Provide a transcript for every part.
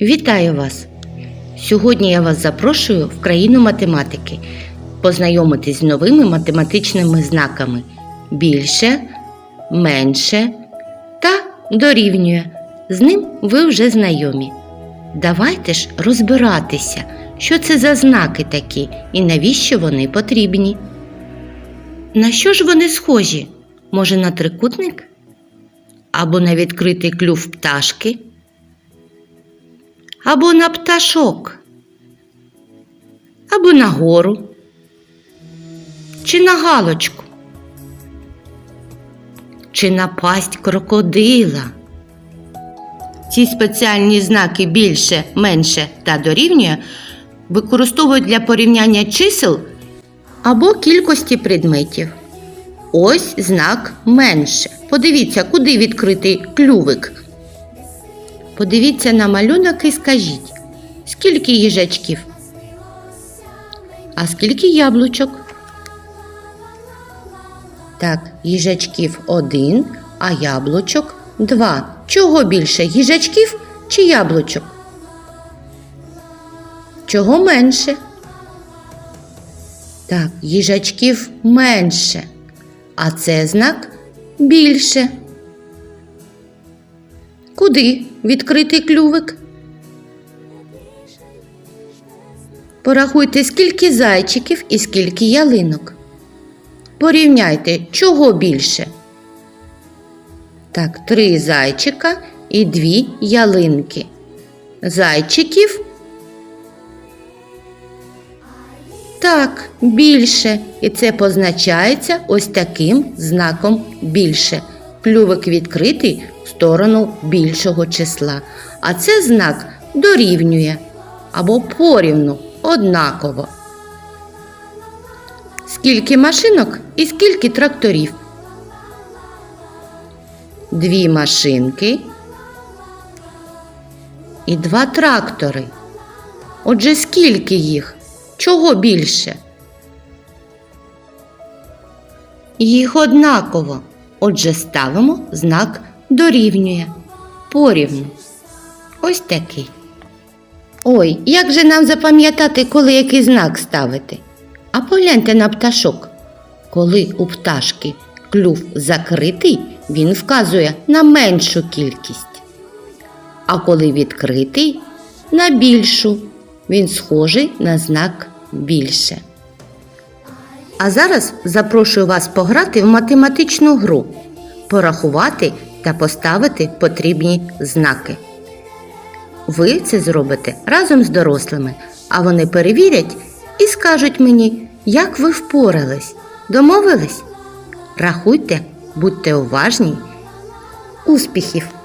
Вітаю вас! Сьогодні я вас запрошую в країну математики познайомитись з новими математичними знаками більше, менше та дорівнює. З ним ви вже знайомі. Давайте ж розбиратися, що це за знаки такі і навіщо вони потрібні. На що ж вони схожі? Може, на трикутник? Або на відкритий клюв пташки? Або на пташок, або на гору, чи на галочку, чи на пасть крокодила. Ці спеціальні знаки більше, менше та дорівнює використовують для порівняння чисел або кількості предметів. Ось знак менше. Подивіться, куди відкритий клювик. Подивіться на малюнок і скажіть, скільки їжачків? А скільки яблучок? Так, їжачків один, а яблучок два. Чого більше їжачків чи яблучок? Чого менше? Так, їжачків менше, а це знак більше. Куди відкритий клювик? Порахуйте, скільки зайчиків і скільки ялинок. Порівняйте, чого більше. Так, три зайчика і дві ялинки. Зайчиків. Так, більше. І це позначається ось таким знаком більше. Клювик відкритий сторону більшого числа. А це знак дорівнює або порівну однаково. Скільки машинок і скільки тракторів? Дві машинки і два трактори. Отже, скільки їх? Чого більше? Їх однаково. Отже, ставимо знак дорівнює. Порівну. Ось такий. Ой, як же нам запам'ятати, коли який знак ставити? А погляньте на пташок. Коли у пташки клюв закритий, він вказує на меншу кількість. А коли відкритий на більшу. Він схожий на знак більше. А зараз запрошую вас пограти в математичну гру, порахувати та поставити потрібні знаки. Ви це зробите разом з дорослими, а вони перевірять і скажуть мені, як ви впорались. Домовились? Рахуйте, будьте уважні. Успіхів!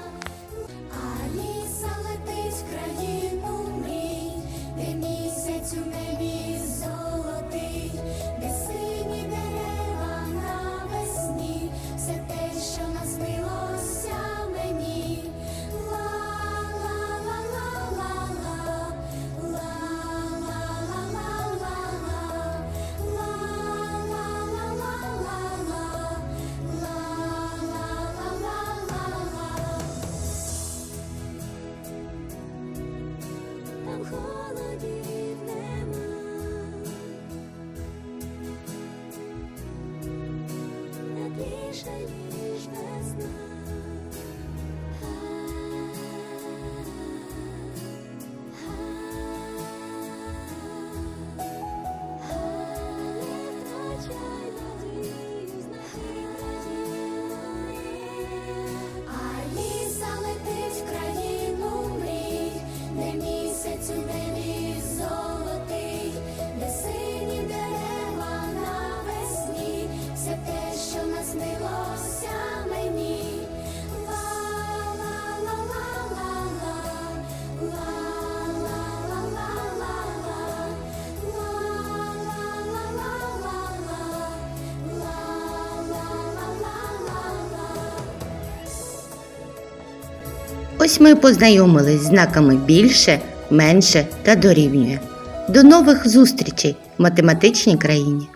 Ось ми познайомились з знаками більше, менше та дорівнює. До нових зустрічей в математичній країні.